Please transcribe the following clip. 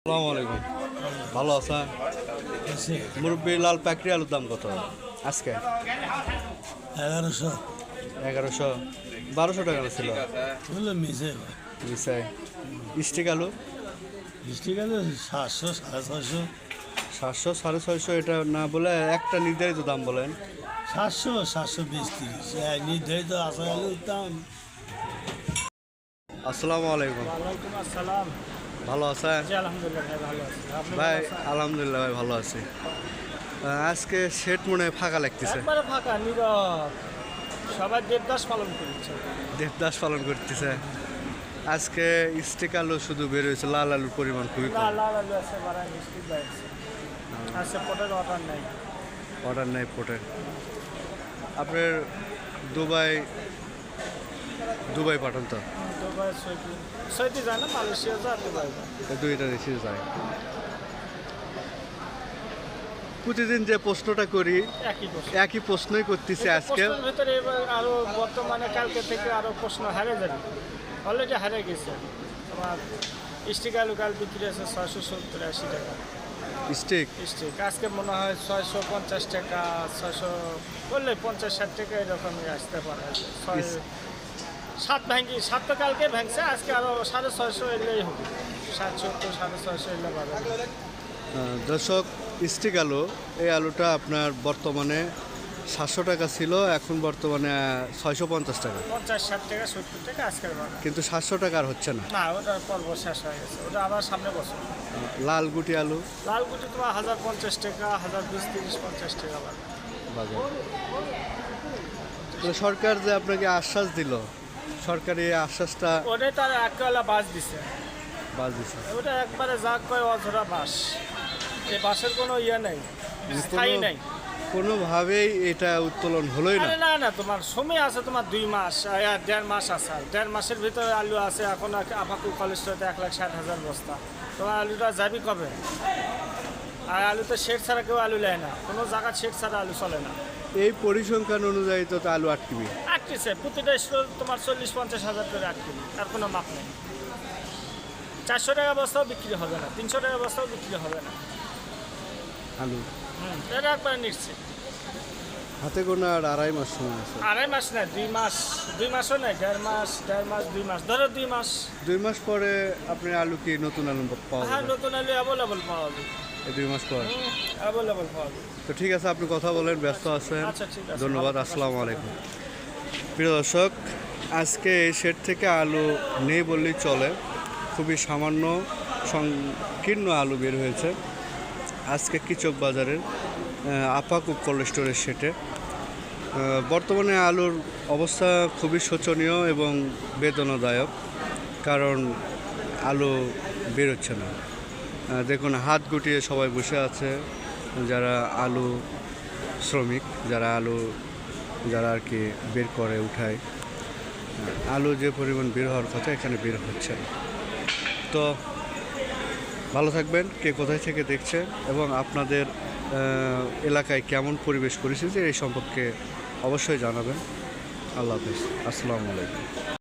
আসসালামু আলাইকুম ভালো আছেন? মুরব্বী লাল পাকড়ি আলুর দাম কত? আজকে? এগারোশো। এগারোশো। বারোশো টাকা ছিল। মিশাই স্টিক আলু? বৃষ্টি গেলে সাতশো সাড়ে ছশো সাতশো সাড়ে ছয়শো এটা না বলে একটা নির্ধারিত দাম বলেন। সাতশো সাতশো বিশ তিরিশ। নির্ধারিত আসা আলুর দাম। আসসালামু আলাইকুম। ওয়ালাইকুম আসসালাম। ভালো আছেন? জি আলহামদুলিল্লাহ ভাই ভালো আছি। ভাই আলহামদুলিল্লাহ ভাই ভালো আছি। আজকে সেট মনে ফাঁকা লাগতেছে। ফাঁকা নীরব। সবাই দেবদাস পালন করছে। দেবদাস পালন করতেছে। আজকে স্টিক আলু শুধু বের হয়েছে লাল আলুর পরিমাণ খুবই কম। লাল আলু আছে বাড়া মিষ্টি যাচ্ছে পটের অর্ডার নাই। অর্ডার নেই আপনার দুবাই দুবাই পাঠান তো? দুবাই সৌদি সৌদি যায় না মালয়েশিয়া যায় দুবাই দুইটা দেশে যায়। প্রতিদিন যে প্রশ্নটা করি একই একই প্রশ্নই করতেছি আজকে। ভিতরে এবার আরও বর্তমানে কালকে থেকে আরও প্রশ্ন হারে যাবে। অলরেডি হারে গেছে। তোমার স্টিক আলু কাল বিক্রি আছে ছয়শো সত্তর আশি টাকা। স্টিক? স্টিক। আজকে মনে হয় ছয়শো পঞ্চাশ টাকা ছয়শো বললে পঞ্চাশ ষাট টাকা এরকমই আসতে পারে। সাত ভাঙ্গি সাত তো কালকে ভাঙছে আজকে আরও সাড়ে ছয়শো এলেই হবে। সাতশো সাড়ে ছয়শো এলে পাবে দর্শক স্টিক আলু এই আলুটা আপনার বর্তমানে সাতশো টাকা ছিল এখন বর্তমানে ছয়শো পঞ্চাশ টাকা। পঞ্চাশ ষাট টাকা সত্তর টাকা আজকের কিন্তু সাতশো টাকা আর হচ্ছে না। না ওটা পর্ব শেষ হয়ে গেছে ওটা আবার সামনে বছর। লাল গুটি আলু। লাল গুটি তোমার হাজার পঞ্চাশ টাকা হাজার বিশ তিরিশ পঞ্চাশ টাকা বাজার। সরকার যে আপনাকে আশ্বাস দিল সরকারি এই আশ্বাসটা ওটাই তার একবেলা বাস দিছে। বাদ দিছে। ওটা একবারে যা কয় অঝরা বাস। এই বাসের কোনো ইয়ে নেই স্থায়ী কোনো- নেই। কোনোভাবেই এটা উত্তোলন হলোই না। না না তোমার সময় আছে তোমার দুই মাস আর দেড় মাস আছে। আর দেড় মাসের ভিতরে আলু আছে এখন আপাকু কলেস্ট্রতে এক লাখ ষাট হাজার বস্তা। তোমার আলুটা যাবি কবে? আর আলু তো শেড ছাড়া কেউ আলু নেয় না। কোনো জায়গা শেড ছাড়া আলু চলে না। এই পরিসংখ্যান অনুযায়ী তো আলু আটকিবি। আটকেছে প্রতিটা স্টোর তোমার চল্লিশ পঞ্চাশ হাজার করে আটকে আর কোনো মাপ নেই। চারশো টাকা বস্তাও বিক্রি হবে না তিনশো টাকা বস্তাও বিক্রি হবে না। আলু। হুম এটা একবার নিচ্ছে হাতে গোনা আর আড়াই মাস সময় আছে। আড়াই মাস না দুই মাস দুই মাসও নেই দেড় মাস দেড় মাস দুই মাস ধরো দুই মাস। দুই মাস পরে আপনি আলু কি নতুন আলু পাওয়া হ্যাঁ নতুন আলু অ্যাভেলেবল পাওয়া যাবে। এই দুই মাস পর? অ্যাভেলেবল পাওয়া যাবে। তো ঠিক আছে আপনি কথা বলেন ব্যস্ত আছেন। আচ্ছা, ঠিক আছে। ধন্যবাদ আসসালামু আলাইকুম। প্রিয় দর্শক, আজকে এই শেড থেকে আলু নেই বললেই চলে। খুবই সামান্য, সংকীর্ণ আলু বের হয়েছে। আজকে কিচক বাজারের আপাকু কোল্ড স্টোরের শেটে বর্তমানে আলুর অবস্থা খুবই শোচনীয় এবং বেদনাদায়ক, কারণ আলু বেরোচ্ছে না। দেখুন, হাত গুটিয়ে সবাই বসে আছে, যারা আলু শ্রমিক, যারা আলু যারা আর কি বের করে উঠায় আলু যে পরিমাণ বের হওয়ার কথা এখানে বের হচ্ছে তো ভালো থাকবেন, কে কোথায় থেকে দেখছে এবং আপনাদের এলাকায় কেমন পরিবেশ পরিস্থিতি এই সম্পর্কে অবশ্যই জানাবেন। আল্লাহ হাফিজ। আসসালামু আলাইকুম।